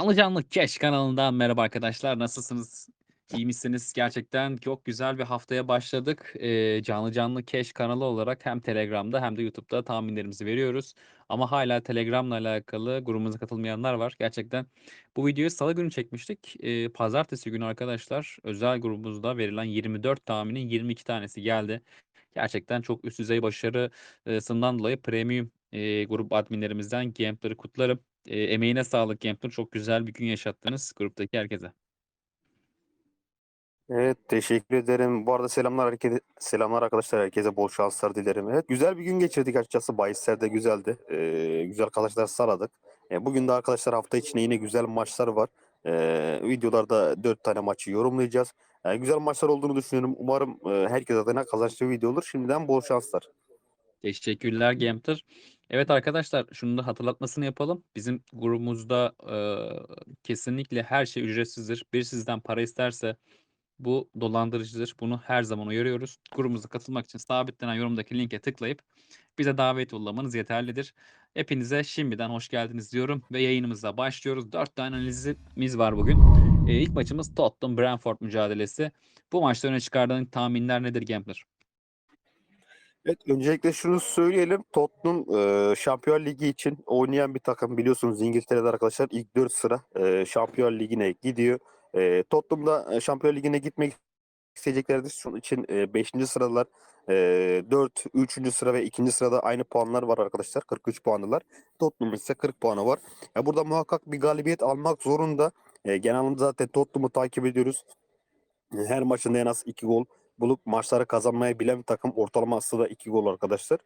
Canlı Canlı Keş kanalından merhaba arkadaşlar. Nasılsınız? İyi misiniz? Gerçekten çok güzel bir haftaya başladık. Eee, Canlı Canlı Keş kanalı olarak hem Telegram'da hem de YouTube'da tahminlerimizi veriyoruz. Ama hala Telegram'la alakalı grubumuza katılmayanlar var. Gerçekten bu videoyu salı günü çekmiştik. Eee, pazartesi günü arkadaşlar özel grubumuzda verilen 24 tahminin 22 tanesi geldi. Gerçekten çok üst düzey başarısından dolayı premium eee, grup adminlerimizden Gampler'ı kutlarım. Eee, emeğine sağlık Gampler. Çok güzel bir gün yaşattınız gruptaki herkese. Evet teşekkür ederim. Bu arada selamlar herkese, selamlar arkadaşlar herkese bol şanslar dilerim. Evet güzel bir gün geçirdik açıkçası. Bahisler de güzeldi. Ee, güzel arkadaşlar saradık. Ee, bugün de arkadaşlar hafta içinde yine güzel maçlar var. Ee, videolarda 4 tane maçı yorumlayacağız. Ee, güzel maçlar olduğunu düşünüyorum. Umarım e, herkes adına kazançlı bir video olur. Şimdiden bol şanslar. Teşekkürler Gampler. Evet arkadaşlar şunu da hatırlatmasını yapalım. Bizim grubumuzda eee, kesinlikle her şey ücretsizdir. Bir sizden para isterse bu dolandırıcıdır. Bunu her zaman uyarıyoruz. Grubumuza katılmak için sabitlenen yorumdaki linke tıklayıp bize davet yollamanız yeterlidir. Hepinize şimdiden hoş geldiniz diyorum ve yayınımıza başlıyoruz. 4 tane analizimiz var bugün. Ee, ilk maçımız Tottenham Brentford mücadelesi. Bu maçta öne çıkardığın tahminler nedir Gambler? Evet, öncelikle şunu söyleyelim. Tottenham e, Şampiyon Ligi için oynayan bir takım. Biliyorsunuz İngiltere'de arkadaşlar ilk 4 sıra e, Şampiyon Ligi'ne gidiyor. E, Tottenham da e, Şampiyon Ligi'ne gitmek isteyeceklerdir. Şunun için 5. sıralar e, 4, 3. sıra ve 2. sırada aynı puanlar var arkadaşlar. 43 puanlılar. Tottenham ise 40 puanı var. Ya burada muhakkak bir galibiyet almak zorunda. E, genel zaten Tottenham'ı takip ediyoruz. E, Her maçında en az 2 gol bulup maçları kazanmayı bilen takım. Ortalaması da 2 gol arkadaşlar.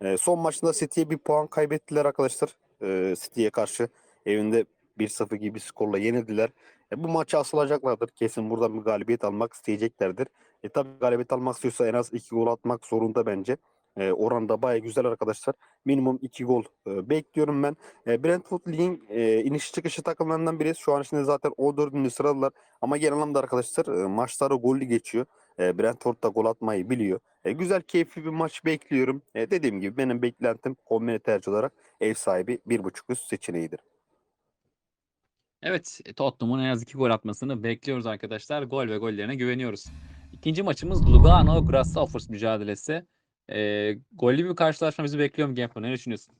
E, son maçında City'ye bir puan kaybettiler arkadaşlar. E, City'ye karşı evinde 1-0 gibi bir skorla yenildiler. E, bu maçı asılacaklardır. Kesin buradan bir galibiyet almak isteyeceklerdir. E tabi galibiyet almak istiyorsa en az 2 gol atmak zorunda bence. E, oran da baya güzel arkadaşlar. Minimum 2 gol e, bekliyorum ben. E, Brentford Lig'in e, iniş çıkışı takımlarından biri. Şu an şimdi zaten 14. sıradalar. Ama genel anlamda arkadaşlar e, maçları gollü geçiyor. E, Brentford da gol atmayı biliyor. E, güzel keyifli bir maç bekliyorum. E, dediğim gibi benim beklentim kombine tercih olarak ev sahibi 1.5 üst seçeneğidir. Evet, Tottenham'ın en az 2 gol atmasını bekliyoruz arkadaşlar. Gol ve gollerine güveniyoruz. İkinci maçımız Lugano Grasshoppers mücadelesi. Ee, gollü bir karşılaşma bizi bekliyor mu Gambler? Ne düşünüyorsun?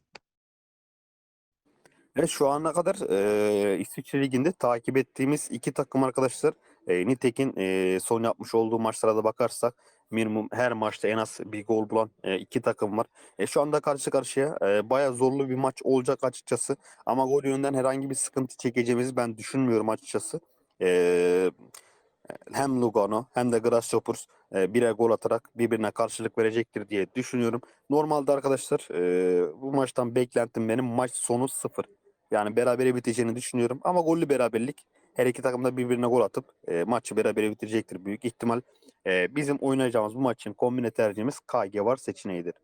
Evet şu ana kadar e, İsviçre Ligi'nde takip ettiğimiz iki takım arkadaşlar. E, nitekin e, son yapmış olduğu maçlara da bakarsak minimum her maçta en az bir gol bulan e, iki takım var. E, şu anda karşı karşıya e, bayağı zorlu bir maç olacak açıkçası. Ama gol yönünden herhangi bir sıkıntı çekeceğimizi ben düşünmüyorum açıkçası. E, hem Lugano hem de Grasshoppers e, birer gol atarak birbirine karşılık verecektir diye düşünüyorum. Normalde arkadaşlar e, bu maçtan beklentim benim maç sonu sıfır. Yani berabere biteceğini düşünüyorum. Ama gollü beraberlik her iki takım da birbirine gol atıp e, maçı berabere bitirecektir büyük ihtimal. E, bizim oynayacağımız bu maçın kombine tercihimiz KG var seçeneğidir.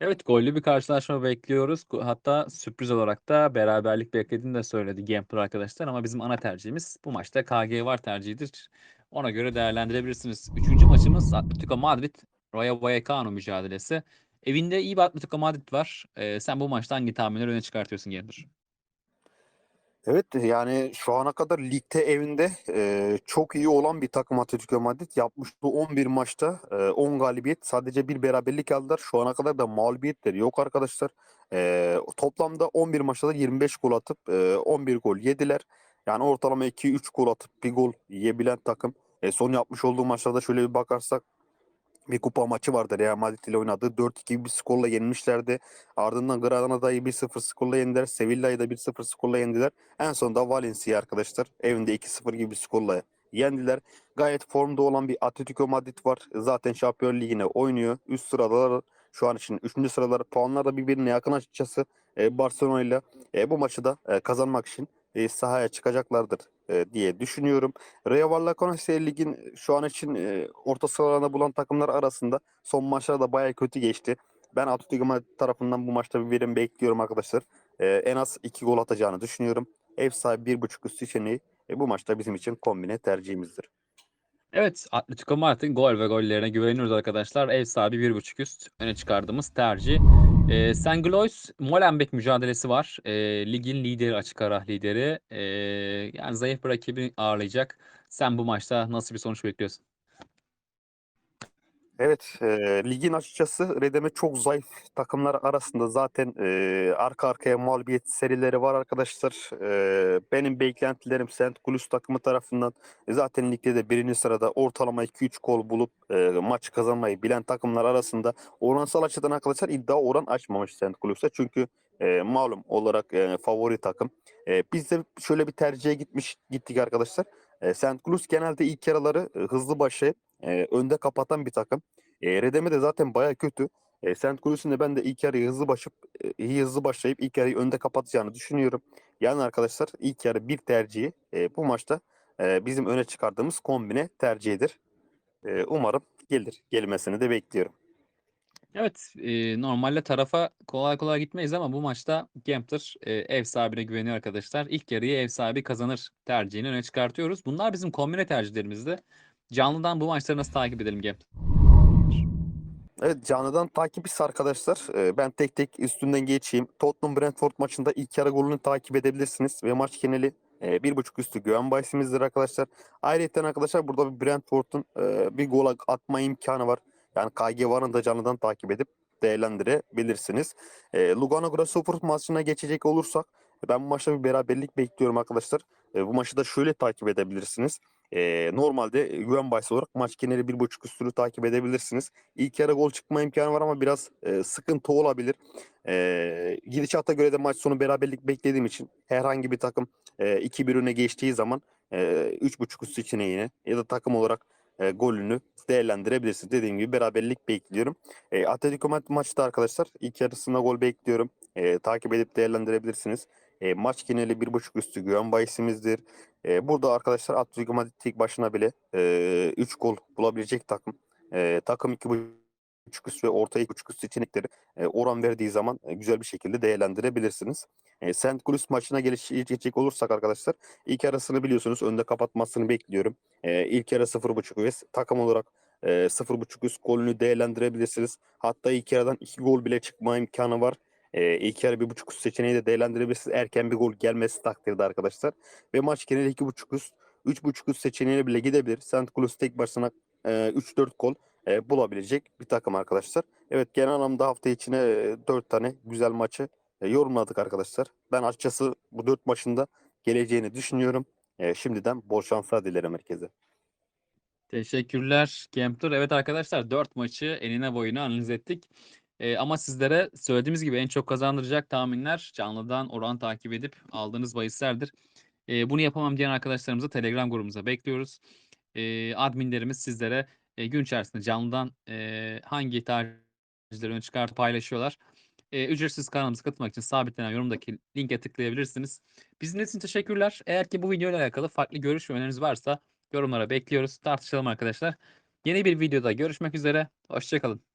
Evet, gollü bir karşılaşma bekliyoruz. Hatta sürpriz olarak da beraberlik beklediğini de söyledi Gambler arkadaşlar. Ama bizim ana tercihimiz bu maçta KG var tercihidir. Ona göre değerlendirebilirsiniz. Üçüncü maçımız Atletico Madrid Rayo Vallecano mücadelesi. Evinde iyi bir Atletico Madrid var. Ee, sen bu maçta hangi tahminleri öne çıkartıyorsun Gambler? Evet yani şu ana kadar ligde evinde e, çok iyi olan bir takım Atletico Madrid yapmış bu 11 maçta e, 10 galibiyet sadece bir beraberlik aldılar. Şu ana kadar da mağlubiyetleri yok arkadaşlar. E, toplamda 11 maçta da 25 gol atıp e, 11 gol yediler. Yani ortalama 2-3 gol atıp bir gol yiyebilen takım. E, son yapmış olduğu maçlarda şöyle bir bakarsak bir kupa maçı vardı Real Madrid ile oynadığı 4-2 bir skorla yenmişlerdi. Ardından Granada'yı 1-0 skorla yendiler. Sevilla'yı da 1-0 skorla yendiler. En sonunda Valencia arkadaşlar evinde 2-0 gibi bir skorla yendiler. Gayet formda olan bir Atletico Madrid var. Zaten Şampiyon Ligi'ne oynuyor. Üst sıralar şu an için 3. sıralar puanlar da birbirine yakın açıkçası. E, Barcelona ile e, bu maçı da e, kazanmak için sahaya çıkacaklardır e, diye düşünüyorum. Vallecano ise ligin şu an için e, orta sıralarında bulan takımlar arasında son maçlar da bayağı kötü geçti. Ben Atletico Madrid tarafından bu maçta bir verim bekliyorum arkadaşlar. E, en az 2 gol atacağını düşünüyorum. Ev sahibi 1.5 üst seçeneği e, bu maçta bizim için kombine tercihimizdir. Evet, Atletico Madrid'in gol ve gollerine güveniyoruz arkadaşlar. Ev sahibi 1.5 üst öne çıkardığımız tercih. Eee St. Galois Molenbeek mücadelesi var. Eee, ligin lideri, açık ara lideri. Eee, yani zayıf bir rakibi ağırlayacak. Sen bu maçta nasıl bir sonuç bekliyorsun? Evet, eee, ligin açıkçası Redem'e çok zayıf takımlar arasında zaten eee, arka arkaya mağlubiyet serileri var arkadaşlar. Eee, benim beklentilerim St. Glouis takımı tarafından zaten ligde de birinci sırada ortalama 2-3 gol bulup eee, maç kazanmayı bilen takımlar arasında oransal açıdan arkadaşlar iddia oran açmamış St. Glouis'e. Çünkü eee, malum olarak eee, favori takım. Eee, biz de şöyle bir tercihe gitmiş gittik arkadaşlar. Eee, St. Glouis genelde ilk yarıları e, hızlı başlayıp eee, önde kapatan bir takım. E, Redeme de zaten baya kötü. E, St. Louis'in de ben de ilk yarıyı hızlı başıp e, hızlı başlayıp ilk yarıyı önde kapatacağını düşünüyorum. Yani arkadaşlar ilk yarı bir tercihi e, bu maçta e, bizim öne çıkardığımız kombine tercihidir. E, umarım gelir. Gelmesini de bekliyorum. Evet, eee, normalde tarafa kolay kolay gitmeyiz ama bu maçta Gambler eee, ev sahibine güveniyor arkadaşlar. İlk yarıyı ev sahibi kazanır tercihini öne çıkartıyoruz. Bunlar bizim kombine tercihlerimizdi. Canlıdan bu maçları nasıl takip edelim Gambler? Evet canlıdan takip ise arkadaşlar e, ben tek tek üstünden geçeyim. Tottenham Brentford maçında ilk yarı golünü takip edebilirsiniz ve maç geneli e, bir buçuk üstü güven bahisimizdir arkadaşlar. Ayrıca arkadaşlar burada bir Brentford'un e, bir gol atma imkanı var. Yani KG varını da canlıdan takip edip değerlendirebilirsiniz. E, Lugano Grasshopper maçına geçecek olursak ben bu maçta bir beraberlik bekliyorum arkadaşlar. E, bu maçı da şöyle takip edebilirsiniz. E, normalde güven bahisi olarak maç geneli bir buçuk üstünü takip edebilirsiniz. İlk yarı gol çıkma imkanı var ama biraz e, sıkıntı olabilir. E, gidişata göre de maç sonu beraberlik beklediğim için herhangi bir takım e, 2-1 öne geçtiği zaman e, 3.5 üst seçeneğini ya da takım olarak e, golünü değerlendirebilirsiniz. Dediğim gibi beraberlik bekliyorum. E, Atletico Madrid maçta arkadaşlar ilk yarısında gol bekliyorum. E, takip edip değerlendirebilirsiniz. E, maç geneli 1.5 üstü güven bahisimizdir. E, burada arkadaşlar Atletico Madrid tek başına bile 3 gol bulabilecek takım. E, takım 2.5 üst ve orta 2.5 üst seçenekleri e, oran verdiği zaman e, güzel bir şekilde değerlendirebilirsiniz. E, St. Louis maçına geçecek olursak arkadaşlar ilk arasını biliyorsunuz önde kapatmasını bekliyorum. E, ilk yarı 0.5 ve takım olarak e, 0.5 üst golünü değerlendirebilirsiniz. Hatta ilk yarıdan 2 gol bile çıkma imkanı var. E, ilk yarı 1.5 üst seçeneği de değerlendirebilirsiniz. Erken bir gol gelmesi takdirde arkadaşlar. Ve maç geneli 2.5 üst, 3.5 üst seçeneğine bile gidebilir. St. Louis tek başına e, 3-4 gol e, bulabilecek bir takım arkadaşlar. Evet genel anlamda hafta içine e, 4 tane güzel maçı e, yorumladık arkadaşlar. Ben açıkçası bu 4 maçında geleceğini düşünüyorum. E, şimdiden bol şanslar dilerim herkese. Teşekkürler Gambler. Evet arkadaşlar 4 maçı enine boyuna analiz ettik. Eee, ama sizlere söylediğimiz gibi en çok kazandıracak tahminler canlıdan oran takip edip aldığınız bahislerdir. Eee, bunu yapamam diyen arkadaşlarımızı Telegram grubumuza bekliyoruz. Eee, adminlerimiz sizlere e, gün içerisinde canlıdan e, hangi tercihleri öne çıkartıp paylaşıyorlar. E, ücretsiz kanalımıza katılmak için sabitlenen yorumdaki linke tıklayabilirsiniz. Bizim için teşekkürler. Eğer ki bu video ile alakalı farklı görüş ve öneriniz varsa yorumlara bekliyoruz. Tartışalım arkadaşlar. Yeni bir videoda görüşmek üzere. Hoşçakalın.